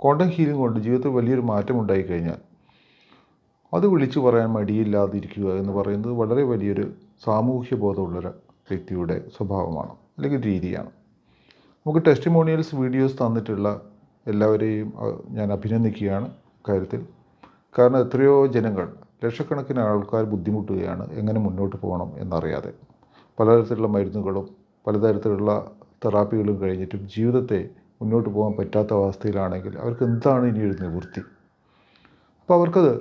Quantum healing കൊണ്ട് ജീവിതത്തിൽ വലിയൊരു മാറ്റം ഉണ്ടായി കഴിഞ്ഞാൽ അത് വിളിച്ചു പറയാൻ മടിയില്ലാതിരിക്കുക എന്ന് പറയുന്നത് വളരെ വലിയൊരു സാമൂഹ്യ ബോധമുള്ളൊരു വ്യക്തിയുടെ സ്വഭാവമാണ് അല്ലെങ്കിൽ രീതിയാണ്. നമുക്ക് ടെസ്റ്റിമോണിയൽസ് വീഡിയോസ് തന്നിട്ടുള്ള എല്ലാവരെയും ഞാൻ അഭിനന്ദിക്കുകയാണ് കാര്യത്തിൽ. കാരണം എത്രയോ ജനങ്ങൾ ലക്ഷക്കണക്കിന് ആൾക്കാർ ബുദ്ധിമുട്ടുകയാണ് എങ്ങനെ മുന്നോട്ട് പോകണം എന്നറിയാതെ. പലതരത്തിലുള്ള മരുന്നുകളും പലതരത്തിലുള്ള തെറാപ്പികളും കഴിഞ്ഞിട്ടും ജീവിതത്തെ മുന്നോട്ട് പോകാൻ പറ്റാത്ത അവസ്ഥയിലാണെങ്കിൽ അവർക്ക് എന്താണ് ഇനി ഒരു നിവൃത്തി? അപ്പോൾ അവർക്കത്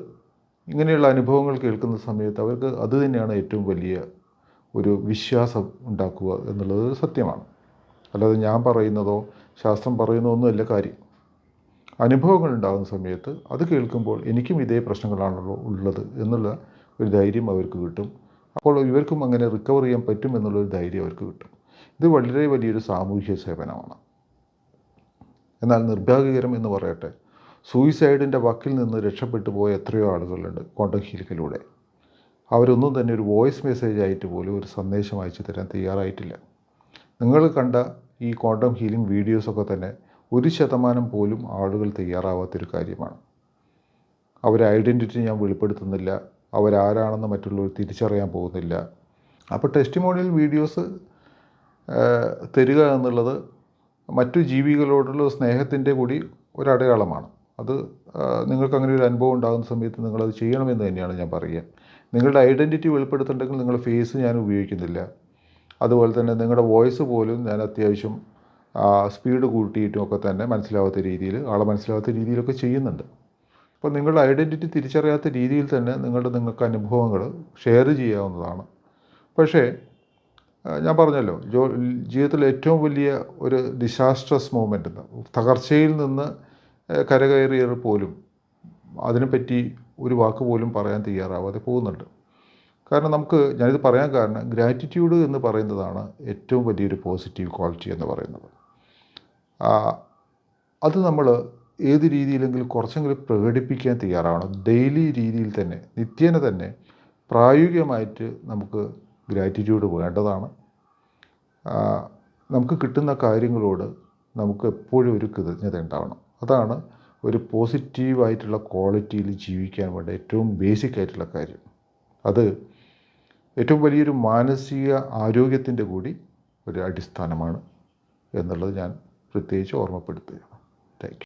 ഇങ്ങനെയുള്ള അനുഭവങ്ങൾ കേൾക്കുന്ന സമയത്ത് അവർക്ക് അത് തന്നെയാണ് ഏറ്റവും വലിയ ഒരു വിശ്വാസം ഉണ്ടാക്കുക എന്നുള്ളത് സത്യമാണ്. അല്ലാതെ ഞാൻ പറയുന്നതോ ശാസ്ത്രം പറയുന്നതോ ഒന്നുമല്ല കാര്യം. അനുഭവങ്ങൾ ഉണ്ടാകുന്ന സമയത്ത് അത് കേൾക്കുമ്പോൾ എനിക്കും ഇതേ പ്രശ്നങ്ങളാണല്ലോ ഉള്ളത് എന്നുള്ള ഒരു ധൈര്യം അവർക്ക് കിട്ടും. അപ്പോൾ ഇവർക്കും അങ്ങനെ റിക്കവർ ചെയ്യാൻ പറ്റും എന്നുള്ളൊരു ധൈര്യം അവർക്ക് കിട്ടും. ഇത് വളരെ വലിയൊരു സാമൂഹ്യ സേവനമാണ്. എന്നാൽ നിർഭാഗ്യകരം എന്ന് പറയട്ടെ. സൂയിസൈഡിന്റെ വക്കിൽ നിന്ന് രക്ഷപ്പെട്ടു പോയ എത്രയോ ആളുകളുണ്ട് ക്വാണ്ടം ഹീലിങ്ങിലൂടെ അവരൊന്നും തന്നെ ഒരു വോയിസ് മെസ്സേജ് ആയിട്ട് പോലും ഒരു സന്ദേശം അയച്ചു തരാൻ തയ്യാറായിട്ടില്ല. നിങ്ങൾ കണ്ട ഈ ക്വാണ്ടം ഹീലിംഗ് വീഡിയോസൊക്കെ തന്നെ ഒരു ശതമാനം പോലും ആളുകൾ തയ്യാറാവാത്തൊരു കാര്യമാണ്. അവരെ ഐഡന്റിറ്റി ഞാൻ വെളിപ്പെടുത്തുന്നില്ല. അവരാരാണെന്ന് മറ്റുള്ളവർ തിരിച്ചറിയാൻ പോകുന്നില്ല. അപ്പോൾ ടെസ്റ്റിമോണിയൽ വീഡിയോസ് തരിക എന്നുള്ളത് മറ്റു ജീവികളോടുള്ള സ്നേഹത്തിന്റെ കൂടി ഒരടയാളമാണ്. അത് നിങ്ങൾക്ക് അങ്ങനെ ഒരു അനുഭവം ഉണ്ടാകുന്ന സമയത്ത് നിങ്ങളത് ചെയ്യണമെന്ന് തന്നെയാണ് ഞാൻ പറയുക. നിങ്ങളുടെ ഐഡന്റിറ്റി വെളിപ്പെടുത്തേണ്ടെങ്കിൽ നിങ്ങളുടെ ഫേസ് ഞാൻ ഉപയോഗിക്കുന്നില്ല. അതുപോലെ തന്നെ നിങ്ങളുടെ വോയിസ് പോലും ഞാൻ അത്യാവശ്യം സ്പീഡ് കൂട്ടിയിട്ടും ഒക്കെ തന്നെ മനസ്സിലാവാത്ത രീതിയിൽ ആളെ മനസ്സിലാവാത്ത രീതിയിലൊക്കെ ചെയ്യുന്നുണ്ട്. അപ്പോൾ നിങ്ങളുടെ ഐഡന്റിറ്റി തിരിച്ചറിയാത്ത രീതിയിൽ തന്നെ നിങ്ങളുടെ നിങ്ങൾക്ക് അനുഭവങ്ങൾ ഷെയർ ചെയ്യാവുന്നതാണ്. പക്ഷേ ഞാൻ പറഞ്ഞല്ലോ ജോ ജീവിതത്തിലെ ഏറ്റവും വലിയ ഒരു ഡിസാസ്ട്രസ് മൂമെന്റ് തകർച്ചയിൽ നിന്ന് കരകയറിയ പോലും അതിനെപ്പറ്റി ഒരു വാക്ക് പോലും പറയാൻ തയ്യാറാവാതെ പോകുന്നുണ്ട്. കാരണം നമുക്ക് ഞാനിത് പറയാൻ കാരണം ഗ്രാറ്റിറ്റ്യൂഡ് എന്ന് പറയുന്നതാണ് ഏറ്റവും വലിയൊരു പോസിറ്റീവ് ക്വാളിറ്റി എന്ന് പറയുന്നത്. അത് നമ്മൾ ഏത് രീതിയിലെങ്കിലും കുറച്ചെങ്കിലും പ്രകടിപ്പിക്കാൻ തയ്യാറാവണം. ഡെയിലി രീതിയിൽ തന്നെ നിത്യേന തന്നെ പ്രായോഗികമായിട്ട് നമുക്ക് ഗ്രാറ്റിറ്റ്യൂഡ് വേണ്ടതാണ്. നമുക്ക് കിട്ടുന്ന കാര്യങ്ങളോട് നമുക്ക് എപ്പോഴും ഒരു കൃതജ്ഞത ഉണ്ടാവണം. അതാണ് ഒരു പോസിറ്റീവായിട്ടുള്ള ക്വാളിറ്റിയിൽ ജീവിക്കാൻ വേണ്ട ഏറ്റവും ബേസിക് ആയിട്ടുള്ള കാര്യം. അത് ഏറ്റവും വലിയൊരു മാനസിക ആരോഗ്യത്തിന്റെ കൂടി ഒരു അടിസ്ഥാനമാണ് എന്നുള്ളത് ഞാൻ പ്രത്യേകിച്ച് ഓർമ്മപ്പെടുത്തുകയാണ്. Thank you